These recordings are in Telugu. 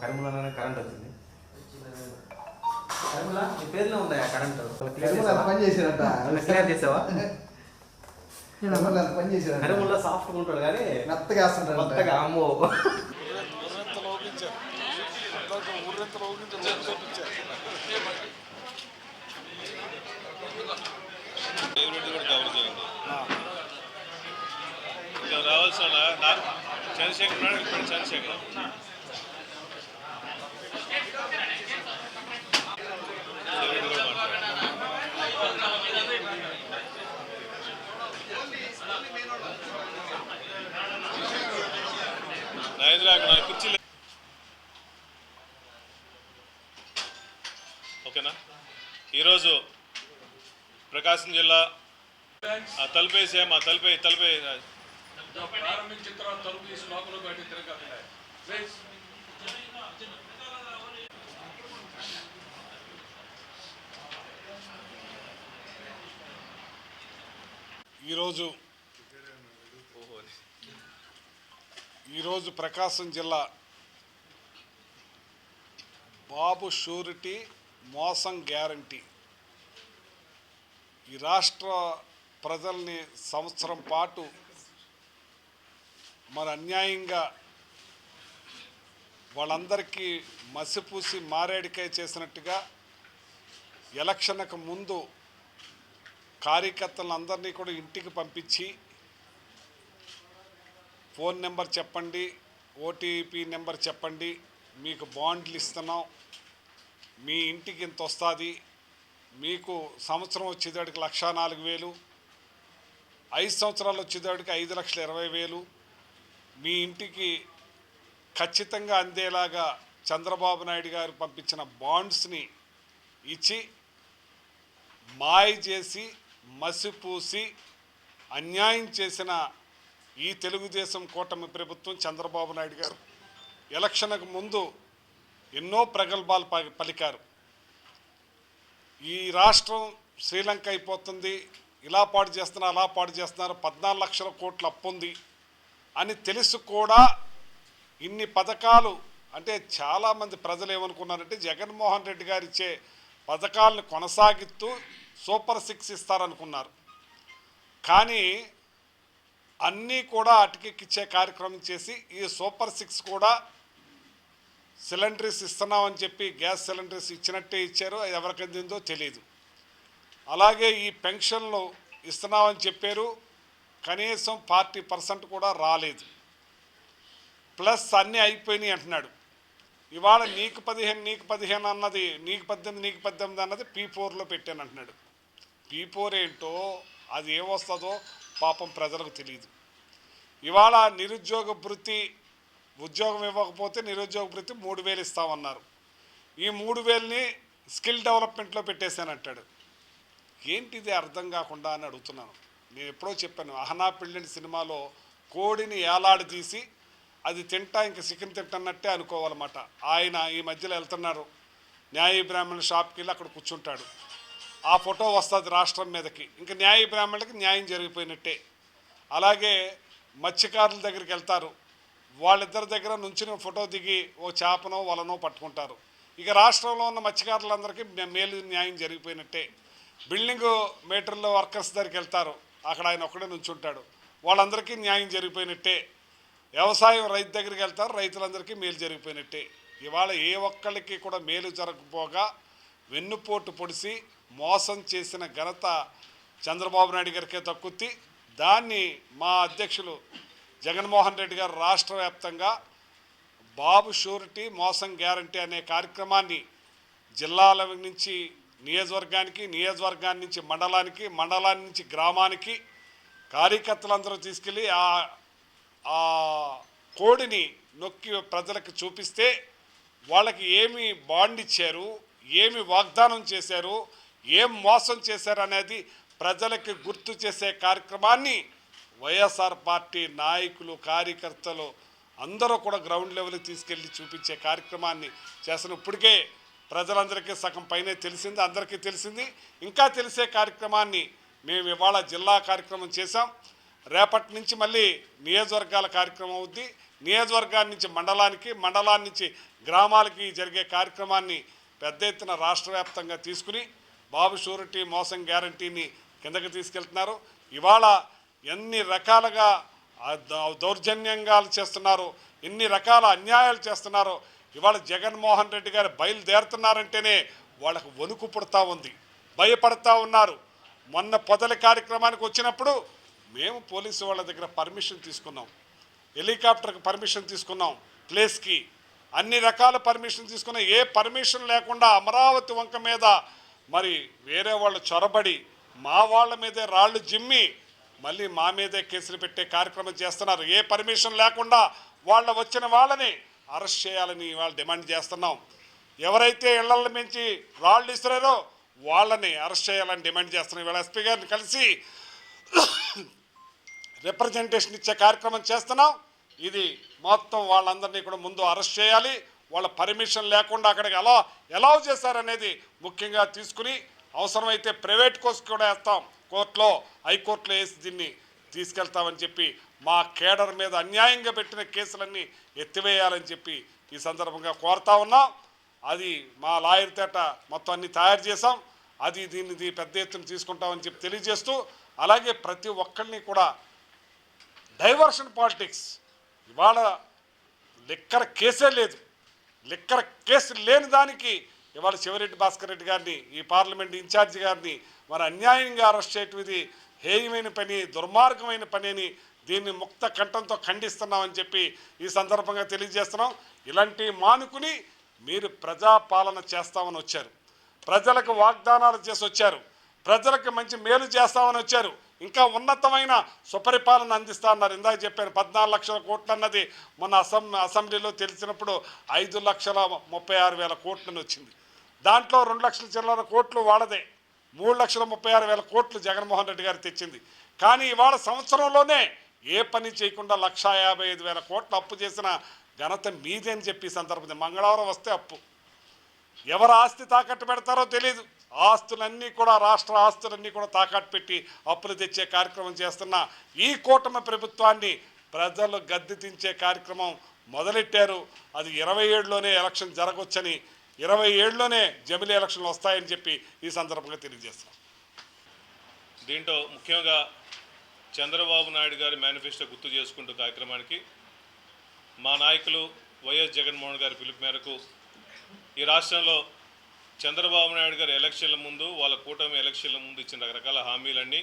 కరిములలోనే కరెంట్ వచ్చింది? కరిముల నీ పేరులో ఉందా కరెంట్ పని క్లియర్ చేసావా? పని కరిముల సాఫ్ట్గా ఉంటాడు కానీ మెత్తగా అమ్మో. రావాల్సిన చంద్రశేఖర్ చంద్రశేఖర్ ఫేవరెట్ కూడా మాట్లాడు. నాయకులు అక్కడ నా కుర్చీలు ఓకేనా? ఈరోజు ప్రకాశం జిల్లా ఆ తలుపేసే మా తలుపే తలుపే ప్రారంభించిన తర్వాత తలుపు తీసి లోపల బయట తిరగకుండా ప్లీజ్ ఈరోజు ఈరోజు ప్రకాశం జిల్లా బాబు షూరిటీ మోసం గ్యారంటీ. ఈ రాష్ట్ర ప్రజల్ని సంవత్సరం పాటు మరి అన్యాయంగా వాళ్ళందరికీ మసిపూసి మారేడికాయ చేసినట్టుగా ఎలక్షన్కు ముందు కార్యకర్తలందరినీ కూడా ఇంటికి పంపించి ఫోన్ నెంబర్ చెప్పండి ఓటీపీ నెంబర్ చెప్పండి మీకు బాండ్లు ఇస్తున్నాం. మీ ఇంటికి ఇంత వస్తుంది? మీకు సంవత్సరం వచ్చేదాడికి లక్షా నాలుగు వేలు ఐదు సంవత్సరాలు వచ్చేదాడికి ఐదు లక్షల ఇరవై వేలు. మీ ఇంటికి ఖచ్చితంగా అందేలాగా చంద్రబాబు నాయుడు గారు పంపించిన బాండ్స్ని ఇచ్చి మాయ చేసి మసిపూసి అన్యాయం చేసిన ఈ తెలుగుదేశం కూటమి ప్రభుత్వం చంద్రబాబు నాయుడు గారు. ఎలక్షన్కు ముందు ఎన్నో ప్రగల్భాలు ప- పలికారు. ఈ రాష్ట్రం శ్రీలంక అయిపోతుంది ఇలా పాడు చేస్తున్నారు అలా పాడు చేస్తున్నారు పద్నాలుగు లక్షల కోట్లు అప్పు ఉంది అని తెలుసు కూడా ఇన్ని పథకాలు. అంటే చాలామంది ప్రజలు ఏమనుకున్నారంటే జగన్మోహన్ రెడ్డి గారు ఇచ్చే పథకాలను కొనసాగిస్తూ సూపర్ సిక్స్ ఇస్తారనుకున్నారు. కానీ అన్నీ కూడా అటుకెక్కిచ్చే కార్యక్రమం చేసి ఈ సూపర్ సిక్స్ కూడా సిలిండర్స్ ఇస్తున్నామని చెప్పి గ్యాస్ సిలిండర్స్ ఇచ్చినట్టే ఇచ్చారు అది ఎవరికి అందిందో తెలియదు అలాగే ఈ పెన్షన్లు ఇస్తున్నామని చెప్పారు కనీసం ఫార్టీ పర్సెంట్ కూడా రాలేదు. ప్లస్ అన్నీ అయిపోయినాయి అంటున్నాడు. ఇవాళ నీకు పదిహేను నీకు పదిహేను అన్నది నీకు పద్దెనిమిది నీకు పద్దెనిమిది అన్నది పీ ఫోర్లో పెట్టాను అంటున్నాడు. పీ ఫోర్ ఏంటో అది ఏమొస్తుందో పాపం ప్రజలకు తెలియదు ఇవాళ నిరుద్యోగ భృతి ఉద్యోగం ఇవ్వకపోతే నిరుద్యోగ భృతి మూడు వేలు ఇస్తామన్నారు. ఈ మూడు వేలని స్కిల్ డెవలప్మెంట్లో పెట్టేశానంటాడు. ఏంటిది అర్థం కాకుండా అని అడుగుతున్నాను. నేను ఎప్పుడో చెప్పాను అహనా పెళ్ళిన సినిమాలో కోడిని ఏలాడదీసి తీసి అది తింటా ఇంక చికెన్ తింటన్నట్టే అనుకోవాలన్నమాట. ఆయన ఈ మధ్యలో వెళ్తున్నారు న్యాయ బ్రాహ్మణ షాప్కి వెళ్ళి అక్కడ కూర్చుంటాడు. ఆ ఫోటో వస్తుంది రాష్ట్రం మీదకి. ఇంకా న్యాయ బ్రాహ్మణులకి న్యాయం జరిగిపోయినట్టే. అలాగే మత్స్యకారుల దగ్గరికి వెళ్తారు. వాళ్ళిద్దరి దగ్గర నుంచుని ఫోటో దిగి ఓ చేపనో వలనో పట్టుకుంటారు. ఇక రాష్ట్రంలో ఉన్న మత్స్యకారులందరికీ మేలు న్యాయం జరిగిపోయినట్టే. బిల్డింగ్ మీటర్లో వర్కర్స్ దగ్గరికి వెళ్తారు. అక్కడ ఆయన ఒక్కడే నుంచుంటాడు. వాళ్ళందరికీ న్యాయం జరిగిపోయినట్టే. వ్యవసాయం రైతు దగ్గరికి వెళ్తారు. రైతులందరికీ మేలు జరిగిపోయినట్టే. ఇవాళ ఏ ఒక్కళ్ళకి కూడా మేలు జరగకపోగా వెన్నుపోటు పొడిసి మోసం చేసిన ఘనత చంద్రబాబు నాయుడు గారికే తక్కుత్తి దాన్ని మా అధ్యక్షులు జగన్మోహన్ రెడ్డి గారు రాష్ట్ర వ్యాప్తంగా బాబు షూరిటీ మోసం గ్యారంటీ అనే కార్యక్రమాన్ని జిల్లాల నుంచి నియోజకవర్గానికి నియోజకవర్గాన్ని నుంచి మండలానికి మండలాన్ని నుంచి గ్రామానికి కార్యకర్తలందరూ తీసుకెళ్ళి ఆ కోడిని నొక్కి ప్రజలకు చూపిస్తే వాళ్ళకి ఏమి బాండ్ ఇచ్చారు ఏమి వాగ్దానం చేశారు ఏం మోసం చేశారు అనేది ప్రజలకి గుర్తు చేసే కార్యక్రమాన్ని వైఎస్ఆర్ పార్టీ నాయకులు కార్యకర్తలు అందరూ కూడా గ్రౌండ్ లెవెల్కి తీసుకెళ్ళి చూపించే కార్యక్రమాన్ని చేస్తున్న ఇప్పటికే ప్రజలందరికీ సగం పైనే తెలిసింది అందరికీ తెలిసింది. ఇంకా తెలిసే కార్యక్రమాన్ని మేము ఇవాళ జిల్లా కార్యక్రమం చేశాం. రేపటి నుంచి మళ్ళీ నియోజకవర్గాల కార్యక్రమం అవుద్ది. నియోజకవర్గాల నుంచి మండలానికి మండలాన్ని నుంచి గ్రామాలకి జరిగే కార్యక్రమాన్ని పెద్ద ఎత్తున రాష్ట్ర వ్యాప్తంగా తీసుకుని బాబు షూరిటీ మోసం గ్యారంటీని కిందకి తీసుకెళ్తున్నారు. ఇవాళ ఎన్ని రకాలుగా ఆ దౌర్జన్యంగా చేస్తున్నారు ఎన్ని రకాల అన్యాయాలు చేస్తున్నారో. ఇవాళ జగన్మోహన్ రెడ్డి గారు బయలుదేరుతున్నారంటేనే వాళ్ళకు వణుకు పుడతా ఉంది భయపడతా ఉన్నారు. మొన్న పొదల కార్యక్రమానికి వచ్చినప్పుడు మేము పోలీసు వాళ్ళ దగ్గర పర్మిషన్ తీసుకున్నాం హెలికాప్టర్కి పర్మిషన్ తీసుకున్నాం ప్లేస్కి. అన్ని రకాల పర్మిషన్ తీసుకున్నాం ఏ పర్మిషన్ లేకుండా అమరావతి వంక మీద మరి వేరే వాళ్ళు చొరబడి మా వాళ్ళ మీదే రాళ్ళు జిమ్మి మళ్ళీ మా మీదే కేసులు పెట్టే కార్యక్రమం చేస్తున్నారు. ఏ పర్మిషన్ లేకుండా వాళ్ళ వచ్చిన వాళ్ళని అరెస్ట్ చేయాలని వాళ్ళు డిమాండ్ చేస్తున్నాం. ఎవరైతే ఇళ్ళ మించి రాళ్ళు ఇస్తున్నారో వాళ్ళని అరెస్ట్ చేయాలని డిమాండ్ చేస్తున్నాం. ఇవాళ ఎస్పీ గారిని కలిసి రిప్రజెంటేషన్ ఇచ్చే కార్యక్రమం చేస్తున్నాం. ఇది మొత్తం వాళ్ళందరినీ కూడా ముందు అరెస్ట్ చేయాలి. వాళ్ళ పర్మిషన్ లేకుండా అక్కడికి ఎలా ఎలా చేశారనేది ముఖ్యంగా తీసుకుని అవసరమైతే ప్రైవేట్ కోర్సు కూడా వేస్తాం. కోర్టులో హైకోర్టులో వేసి దీన్ని తీసుకెళ్తామని చెప్పి మా కేడర్ మీద అన్యాయంగా పెట్టిన కేసులన్నీ ఎత్తివేయాలని చెప్పి ఈ సందర్భంగా కోరుతా ఉన్నాం. అది మా లాయర్ తేట మొత్తం అన్ని తయారు చేసాం అది దీన్ని పెద్ద ఎత్తున తీసుకుంటామని చెప్పి తెలియజేస్తూ అలాగే ప్రతి ఒక్కరిని కూడా డైవర్షన్ పాలిటిక్స్. ఇవాళ లిక్కర కేసే లేదు. లిక్కర కేసు లేని దానికి ఇవాళ శివరెడ్డి భాస్కర్ రెడ్డి గారిని ఈ పార్లమెంట్ ఇన్ఛార్జి గారిని మరి అన్యాయంగా అరెస్ట్ చేయటం ఇది హేయమైన పని దుర్మార్గమైన పని అని దీన్ని ముక్త కంఠంతో ఖండిస్తున్నామని చెప్పి ఈ సందర్భంగా తెలియజేస్తున్నాం. ఇలాంటి మానుకుని మీరు ప్రజాపాలన చేస్తామని వచ్చారు. ప్రజలకు వాగ్దానాలు చేసి వచ్చారు. ప్రజలకు మంచి మేలు చేస్తామని వచ్చారు. ఇంకా ఉన్నతమైన సుపరిపాలన అందిస్తా అన్నారు ఇందాక చెప్పాను పద్నాలుగు లక్షల కోట్లు అన్నది మొన్న అసెం అసెంబ్లీలో తెలిసినప్పుడు ఐదు లక్షల ముప్పై ఆరు వేల కోట్లని వచ్చింది. దాంట్లో రెండు లక్షల చిల్లర కోట్లు వాళ్ళదే మూడు లక్షల ముప్పై ఆరు వేల కోట్లు జగన్మోహన్ రెడ్డి గారు తెచ్చింది. కానీ ఇవాళ సంవత్సరంలోనే ఏ పని చేయకుండా లక్ష యాభై ఐదు వేల కోట్లు అప్పు చేసిన ఘనత మీదే అని చెప్పి సందర్భం మంగళవారం వస్తే అప్పు. ఎవరు ఆస్తి తాకట్టు పెడతారో తెలియదు ఆస్తులన్నీ కూడా రాష్ట్ర ఆస్తులన్నీ కూడా తాకట్టు పెట్టి అప్పులు తెచ్చే కార్యక్రమం చేస్తున్న ఈ కూటమి ప్రభుత్వాన్ని ప్రజలు గద్దె దించే కార్యక్రమం మొదలెట్టారు. అది ఇరవై ఏడులోనే ఎలక్షన్ జరగవచ్చని ఇరవై ఏడులోనే జమిలీ ఎలక్షన్లు వస్తాయని చెప్పి ఈ సందర్భంగా తెలియజేస్తున్నాం. దీంట్లో ముఖ్యంగా చంద్రబాబు నాయుడు గారి మేనిఫెస్టో గుర్తు చేసుకుంటూ కార్యక్రమానికి మా నాయకులు వైఎస్ జగన్మోహన్ గారి పిలుపు మేరకు ఈ రాష్ట్రంలో చంద్రబాబు నాయుడు గారు ఎలక్షన్ల ముందు వాళ్ళ కూటమి ఎలక్షన్ల ముందు ఇచ్చిన రకరకాల హామీలన్నీ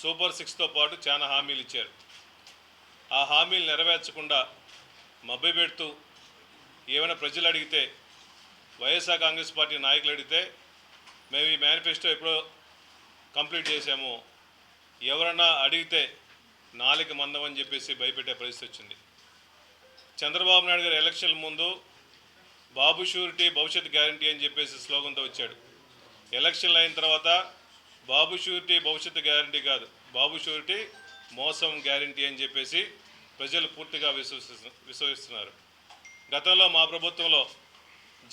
సూపర్ సిక్స్తో పాటు చాలా హామీలు ఇచ్చారు. ఆ హామీలు నెరవేర్చకుండా మభ్యపెడుతూ ఏమైనా ప్రజలు అడిగితే వైఎస్ఆర్ కాంగ్రెస్ పార్టీ నాయకులు అడిగితే మేము ఈ మేనిఫెస్టో ఎప్పుడో కంప్లీట్ చేసాము ఎవరన్నా అడిగితే నాలుగు మందం అని చెప్పేసి భయపెట్టే పరిస్థితి వచ్చింది. చంద్రబాబు నాయుడు గారు ఎలక్షన్ ముందు బాబు షూరిటీ భవిష్యత్ గ్యారంటీ అని చెప్పేసి స్లోగన్తో వచ్చాడు. ఎలక్షన్లు అయిన తర్వాత బాబు షూరిటీ భవిష్యత్ గ్యారంటీ కాదు. బాబు షూరిటీ మోసం గ్యారంటీ అని చెప్పేసి ప్రజలు పూర్తిగా విశ్వసిస్తు విశ్వసిస్తున్నారు. గతంలో మా ప్రభుత్వంలో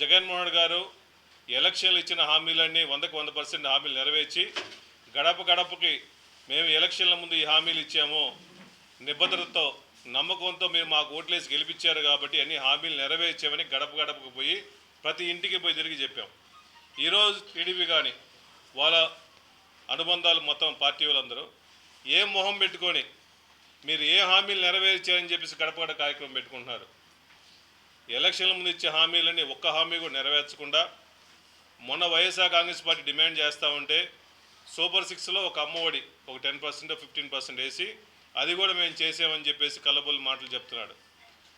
జగన్మోహన్ గారు ఎలక్షన్లు ఇచ్చిన హామీలన్నీ వందకు వంద పర్సెంట్ హామీలు నెరవేర్చి గడప గడపకి మేము ఎలక్షన్ల ముందు ఈ హామీలు ఇచ్చాము. నిబద్ధతతో నమ్మకంతో మీరు మాకు ఓట్లేసి గెలిపించారు కాబట్టి అన్ని హామీలు నెరవేర్చామని గడప గడపకు పోయి ప్రతి ఇంటికి పోయి తిరిగి చెప్పాం. ఈరోజు టీడీపీ కానీ వాళ్ళ అనుబంధాలు మొత్తం పార్టీ వాళ్ళందరూ ఏ మొహం పెట్టుకొని మీరు ఏ హామీలు నెరవేర్చారని చెప్పేసి గడప గడప కార్యక్రమం పెట్టుకుంటున్నారు. ఎలక్షన్ల ముందు ఇచ్చే హామీలన్నీ ఒక్క హామీ కూడా నెరవేర్చకుండా మొన్న వైఎస్ఆర్ కాంగ్రెస్ పార్టీ డిమాండ్ చేస్తూ ఉంటే సూపర్ సిక్స్లో ఒక అమ్మఒడి ఒక టెన్ పర్సెంట్ ఫిఫ్టీన్ పర్సెంట్ వేసి అది కూడా మేము చేసామని చెప్పేసి కల్లబుల్లి మాటలు చెప్తున్నాడు.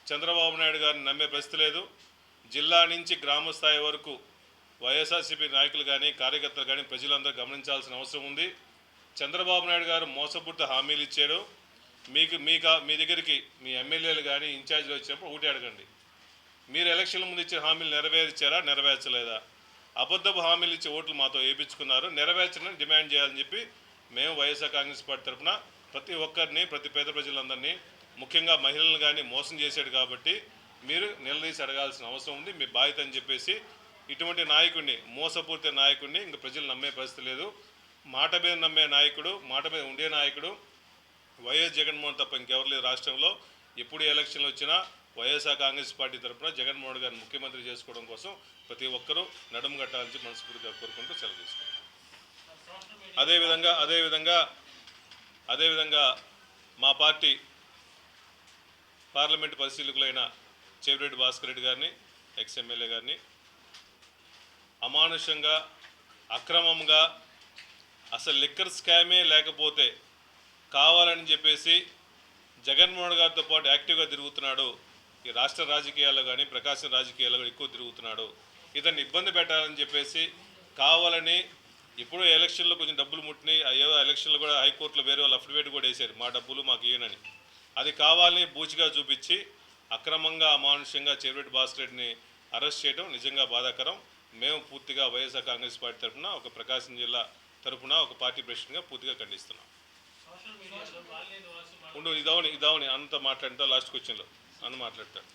చంద్రబాబు నాయుడు గారిని నమ్మే పరిస్థితి లేదు. జిల్లా నుంచి గ్రామ స్థాయి వరకు వైఎస్ఆర్సీపీ నాయకులు కానీ కార్యకర్తలు కానీ ప్రజలందరూ గమనించాల్సిన అవసరం ఉంది. చంద్రబాబు నాయుడు గారు మోసపూర్తి హామీలు ఇచ్చాడు. మీకు మీకు మీ దగ్గరికి మీ ఎమ్మెల్యేలు కానీ ఇన్ఛార్జీలు వచ్చినప్పుడు ఒకటి అడగండి. మీరు ఎలక్షన్ల ముందు ఇచ్చిన హామీలు నెరవేర్చారా నెరవేర్చలేదా? అబద్ధపు హామీలు ఇచ్చి ఓట్లు మాతో వేయించుకున్నారు నెరవేర్చడం డిమాండ్ చేయాలని చెప్పి మేము వైఎస్ఆర్ కాంగ్రెస్ పార్టీ తరఫున ప్రతి ఒక్కరిని ప్రతి పేద ప్రజలందరినీ ముఖ్యంగా మహిళలను కానీ మోసం చేశాడు కాబట్టి మీరు నిలదీసి అడగాల్సిన అవసరం ఉంది. మీ బాధ్యత అని చెప్పేసి ఇటువంటి నాయకుడిని మోసపూర్తి నాయకుడిని ఇంక ప్రజలు నమ్మే పరిస్థితి లేదు. మాట మీద నమ్మే నాయకుడు మాట మీద ఉండే నాయకుడు వైఎస్ జగన్మోహన్ తప్ప ఇంకెవరు లేదు రాష్ట్రంలో. ఎప్పుడు ఎలక్షన్లు వచ్చినా వైఎస్ఆర్ కాంగ్రెస్ పార్టీ తరఫున జగన్మోహన్ గారిని ముఖ్యమంత్రి చేసుకోవడం కోసం ప్రతి ఒక్కరూ నడుము కట్టాలని మనస్ఫూర్తిగా కోరుకుంటూ సెలవు తీసుకుంటాం అదేవిధంగా అదేవిధంగా అదేవిధంగా మా పార్టీ పార్లమెంటు పరిశీలకులైన చెవిరెడ్డి భాస్కర్ రెడ్డి గారిని ఎక్స్ ఎమ్మెల్యే గారిని అమానుషంగా అక్రమంగా అసలు లిక్కర్ స్కామే లేకపోతే కావాలని చెప్పేసి జగన్మోహన్ గారితో పాటు యాక్టివ్గా తిరుగుతున్నాడు ఈ రాష్ట్ర రాజకీయాల్లో కానీ ప్రకాశం రాజకీయాల్లో ఎక్కువ తిరుగుతున్నాడు. ఇతన్ని ఇబ్బంది పెట్టాలని చెప్పేసి కావాలని ఇప్పుడు ఎలక్షన్లో కొంచెం డబ్బులు ముట్టినాయి. అయ్యో ఎలక్షన్లో కూడా హైకోర్టులో వేరే వాళ్ళు అఫిడవిట్ కూడా వేశారు. మా డబ్బులు మాకు ఇయ్యనని. అది కావాలని బూచిగా చూపించి అక్రమంగా అమానుషంగా చెవిరెడ్డి భాస్కర్ రెడ్డిని అరెస్ట్ చేయడం నిజంగా బాధాకరం. మేము పూర్తిగా వైఎస్ఆర్ కాంగ్రెస్ పార్టీ తరఫున ఒక ప్రకాశం జిల్లా తరఫున ఒక పార్టీ ప్రెసిడెంట్గా పూర్తిగా ఖండిస్తున్నాం. ఉండు ఇదవని ఇదవని అంత మాట్లాడితే లాస్ట్ క్వశ్చన్లో అని మాట్లాడతాడు.